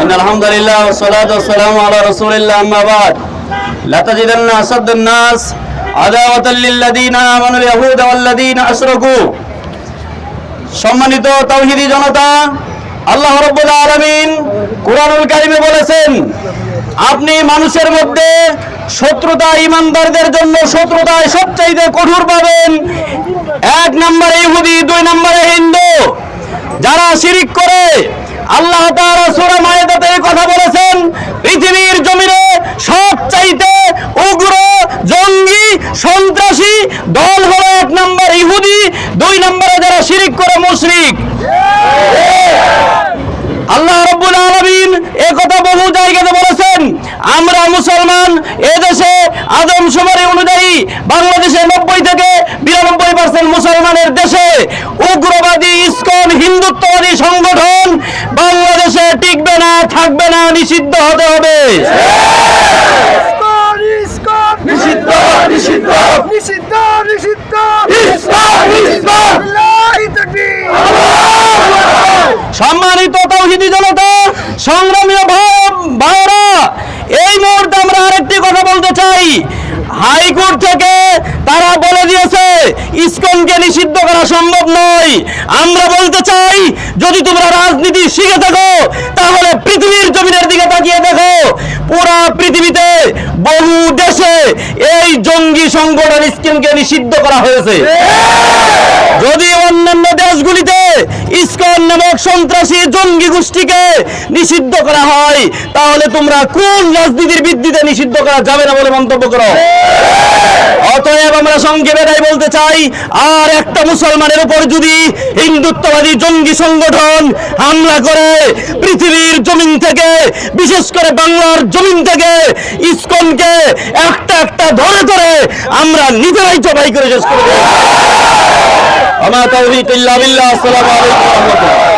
إن الحمد لله والصلاة والسلام على رسول الله أما بعد لا تجدن أشد الناس عداوة للذين آمنوا اليهود والذين أشركوا সম্মানিত তৌহিদি জনতা আল্লাহ রব্বুল আলামিন কুরআনুল কারিমে বলেছেন আপনি মানুষের মধ্যে শত্রুতা ইমানদারদের জন্য শত্রুতায় সবচাইতে কঠোর পাবেন এক নম্বরে ইহুদি দুই নম্বরে হিন্দু যারা শিরিক করে সন্ত্রাসী দল হলো এক নম্বর ইহুদি, দুই নম্বরে যারা শিরিক করে মুশরিক। আল্লাহ রব্বুল আলামিন এ কথা বহু জায়গাতে বলেছেন, আমরা মুসলমান এ দেশে আদমশুমারি অনুযায়ী বাংলাদেশে নব্বই থেকে বিরানব্বই পার্সেন্ট মুসলমানের দেশে উগ্রবাদী, ইসকন, হিন্দুত্ববাদী সংগঠন বাংলাদেশে টিকবে না, থাকবে না, নিষিদ্ধ হতে হবে নিষিদ্ধ নিষিদ্ধ নিষিদ্ধ নিষিদ্ধ ইসলাম, ইসলাম। আল্লাহু তাকবীর সম্মানিত তৌহিদি জনতা সংগ্রামী ভাই- ভাইয়েরা, এই মুহূর্তে আমরা আরেকটি কথা বলতে চাই। হাইকোর্ট থেকে তারা বলে দিয়েছে, ইসকনকে নিষিদ্ধ করা সম্ভব নয়। আমরা বলতে চাই, যদি তোমরা রাজনীতি শিখে থাকো, তাহলে পৃথিবীর জমিনের দিকে তাকিয়ে দেখো। পুরা পৃথিবীতে বহু দেশে এই জঙ্গি সংগঠন ইসকনকে নিষিদ্ধ করা হয়েছে যদি অন্যান্য দেশগুলিতে ইসকন নামক সন্ত্রাসী জঙ্গি গোষ্ঠীকে নিষিদ্ধ করা হয়। তাহলে তোমরা কোন রাজনীতির ভিত্তিতে নিষিদ্ধ করা যাবে না বলে মন্তব্য করো? অতএব আমরা সংক্ষেপে তাই বলতে চাই, আর একটা মুসলমানের উপর যদি হিন্দুত্ববাদী জঙ্গি সংগঠন হামলা করে, পৃথিবীর জমিন থেকে, বিশেষ করে বাংলার জমিন থেকে, ইসকনকে একটা একটা ধরে ধরে আমরা নিজেরাই জবাই করে শেষ করে আমার তৌফিক ইল্লা বিল্লাহ আসসালামু আলাইকুম